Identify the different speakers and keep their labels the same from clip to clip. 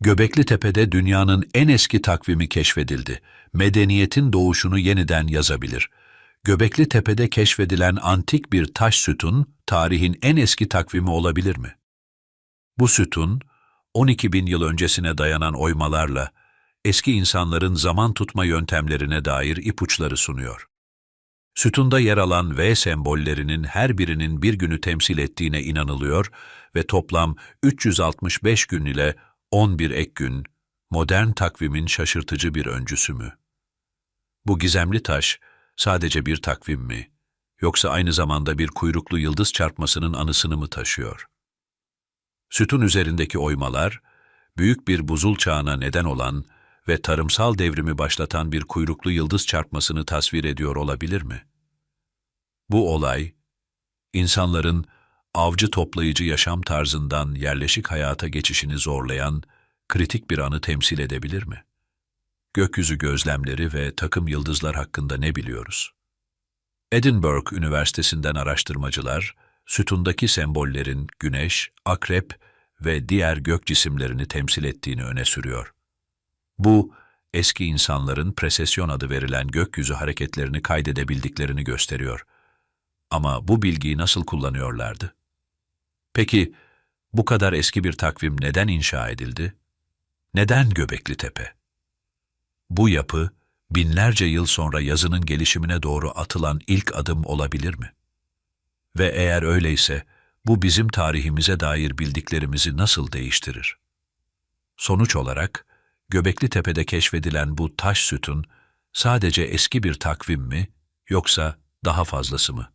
Speaker 1: Göbekli Tepe'de dünyanın en eski takvimi keşfedildi. Medeniyetin doğuşunu yeniden yazabilir. Göbekli Tepe'de keşfedilen antik bir taş sütun, tarihin en eski takvimi olabilir mi? Bu sütun, 12 bin yıl öncesine dayanan oymalarla, eski insanların zaman tutma yöntemlerine dair ipuçları sunuyor. Sütunda yer alan V sembollerinin her birinin bir günü temsil ettiğine inanılıyor ve toplam 365 gün ile 11 ek gün, modern takvimin şaşırtıcı bir öncüsü mü? Bu gizemli taş sadece bir takvim mi, yoksa aynı zamanda bir kuyruklu yıldız çarpmasının anısını mı taşıyor? Sütun üzerindeki oymalar, büyük bir buzul çağına neden olan ve tarımsal devrimi başlatan bir kuyruklu yıldız çarpmasını tasvir ediyor olabilir mi? Bu olay, insanların avcı toplayıcı yaşam tarzından yerleşik hayata geçişini zorlayan kritik bir anı temsil edebilir mi? Gökyüzü gözlemleri ve takım yıldızlar hakkında ne biliyoruz? Edinburgh Üniversitesi'nden araştırmacılar, sütundaki sembollerin güneş, akrep ve diğer gök cisimlerini temsil ettiğini öne sürüyor. Bu, eski insanların presesyon adı verilen gökyüzü hareketlerini kaydedebildiklerini gösteriyor. Ama bu bilgiyi nasıl kullanıyorlardı? Peki, bu kadar eski bir takvim neden inşa edildi? Neden Göbekli Tepe? Bu yapı, binlerce yıl sonra yazının gelişimine doğru atılan ilk adım olabilir mi? Ve eğer öyleyse, bu bizim tarihimize dair bildiklerimizi nasıl değiştirir? Sonuç olarak, Göbekli Tepe'de keşfedilen bu taş sütun sadece eski bir takvim mi yoksa daha fazlası mı?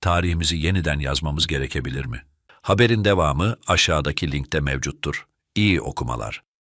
Speaker 1: Tarihimizi yeniden yazmamız gerekebilir mi? Haberin devamı aşağıdaki linkte mevcuttur. İyi okumalar.